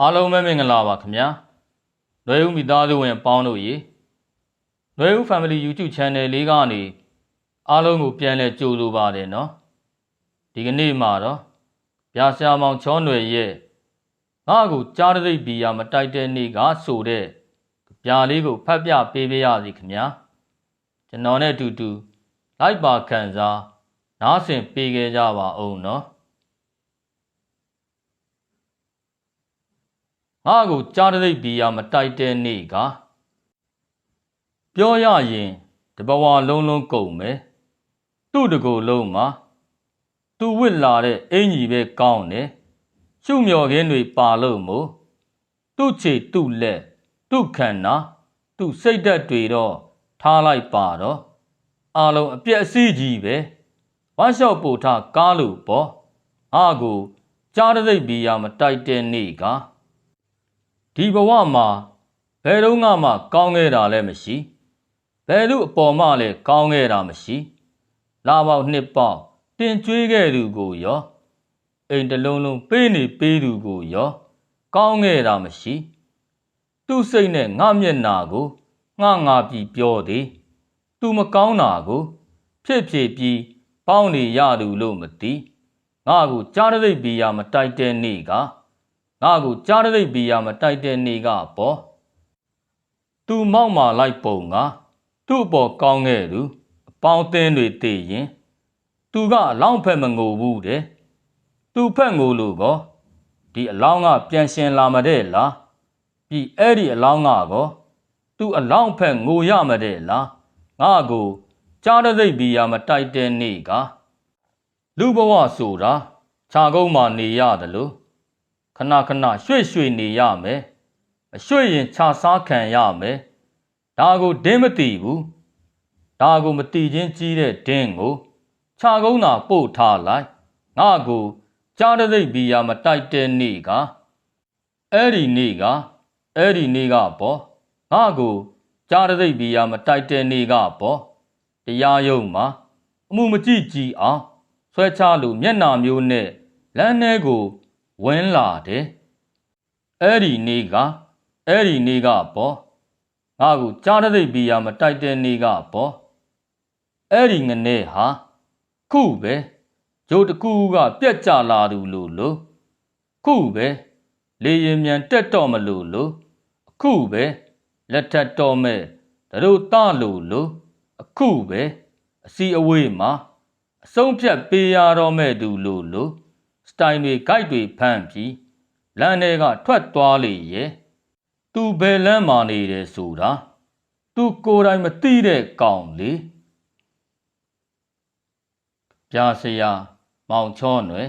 အားလုံးပဲမင်္ဂလာပါခင်ဗျာ။နှွေဦးမိသားစုဝင်ပေါင်းတို့ရေနှွေဦး Family YouTube Channel လေးကနေအားလုံးကိုပြန်လဲကြိုဆိုပါတယ်နော်။ဒီကနေ့မှာတော့ဗျာဆရာမောင်ချောနွယ်ရဲ့ငါ့ကိုကြားတဲ့သိပ်ဘီယာမတိုက်တဲ့နေ့ကဆိုတဲ့ဗျာလေးကိုဖတ်ပြပေးပေးရစီခင်ဗျာ။ကျွန်တော်နဲ့အတူတူ လိုက်ပါခံစားနားဆင်ပေးခဲ့ကြပါအောင်နော်။ ငါ့ကိုကြားတဲ့ဘီယာမတိုက်တဲ့နေ့ကပြောရရင်တဘဝလုံးလုံးကုန်မယ်သူ့တကူလုံးမှာသူဝစ်လာတဲ့အင်ကြီးပဲကောင်းတယ်ရှုမြော်ခင်းတွေပါလို့မို့သူ့ခြေသူ့လက်သူ့ခန္ဓာသူ့စိတ်ဓာတ်တွေတော့ထားလိုက်ပါတော့အလုံးအပြက်အစည်းကြီးပဲဝမ်းလျှောက်ပို့ထားကားလို့ပေါ့ငါ့ကိုကြားတဲ့ဘီယာမတိုက်တဲ့နေ့က ဒီဘဝမှာဘယ်တော့မှကောင်းခဲ့တာလည်းမရှိဘယ်သူအပေါ်မှလည်းကောင်းခဲ့တာမရှိလာပေါက်နှစ်ပေါက်တင်ကျွေးခဲ့သူကိုရောအိမ်တစ်လုံးလုံးပေးနေပေးသူကိုရောကောင်းခဲ့တာမရှိသူ့စိတ်နဲ့ငါမျက်နာကိုငါငါပြီးပြောသည်သူမကောင်းတာကို ဖြစ်ဖြစ်ပြီးပေါင်းနေရသူလို့မသိငါကိုကြားတဲ့ဘီယာမတိုက်တဲ့နေ့က ငါ့ကိုကြားတဲ့ဘီယာမတိုက်တဲ့နေကပေါ့သူမောက်မာလိုက်ပုံကသူ့အပေါ်ကောင်းခဲ့သူအပေါင်းအသင်းတွေတည်ရင် သူကအလောင်းဖက်မငိုဘူးတဲ့သူဖက်ငိုလို့ကောဒီအလောင်းကပြန်ရှင်လာမတဲ့လားပြီးအဲ့ဒီအလောင်းကကောသူအလောင်းဖက်ငိုရမတဲ့လားငါ့ကိုကြားတဲ့ဘီယာမတိုက်တဲ့နေကလူဘဝဆိုတာခြာကုန်းမှာနေရတယ်လို့ ခဏခဏရွှေ့ရွှေ့နေရမယ်မရွှေ့ရင်ခြာစားခံရမယ်ဒါကိုဒင်းမတီဘူးဒါကိုမတီချင်းကြီးတဲ့ဒင်းကိုခြာကုန်းသာပို့ထားလိုက်ငါကိုကြားတဲ့သိပ်ဘီယာမတိုက်တဲ့နေ့ကအဲ့ဒီနေ့ကအဲ့ဒီနေ့ကပေါ့ငါကိုကြားတဲ့သိပ်ဘီယာမတိုက်တဲ့နေ့ကပေါ့တရားရုံးမှာအမှုမကြည့်ကြည့်အောင်ဆွဲချလို့မျက်နာမျိုးနဲ့လမ်းထဲကို ဝင်လာတယ်အဲ့ဒီနေ့ကအဲ့ဒီနေ့ကပေါ့ငါ့ကိုကြားတဲ့ဘီယာမတိုက်တဲ့နေ့ကပေါ့အဲ့ဒီငနဲ့ဟာခုပဲဂျိုးတကူကပြက်ကြလာသူလို့လို့ခုပဲလေရင်မြန်တက်တော့မလို့လို့အခုပဲလက်ထက်တော့မဲ့တို့တလို့လို့အခုပဲအစီအဝေးမှာအဆုံးဖြတ်ပေးရတော့မဲ့သူလို့လို့ စတိုင်တွေဂိုက်တွေဖမ်းပြီးလမ်းထဲကထွက်သွားလေရဲ့သူဘယ်လမ်းမှာနေတယ်ဆိုတာသူကိုယ်တိုင်မသိတဲ့ကောင်လေပြာစရာမောင်ချောနွယ်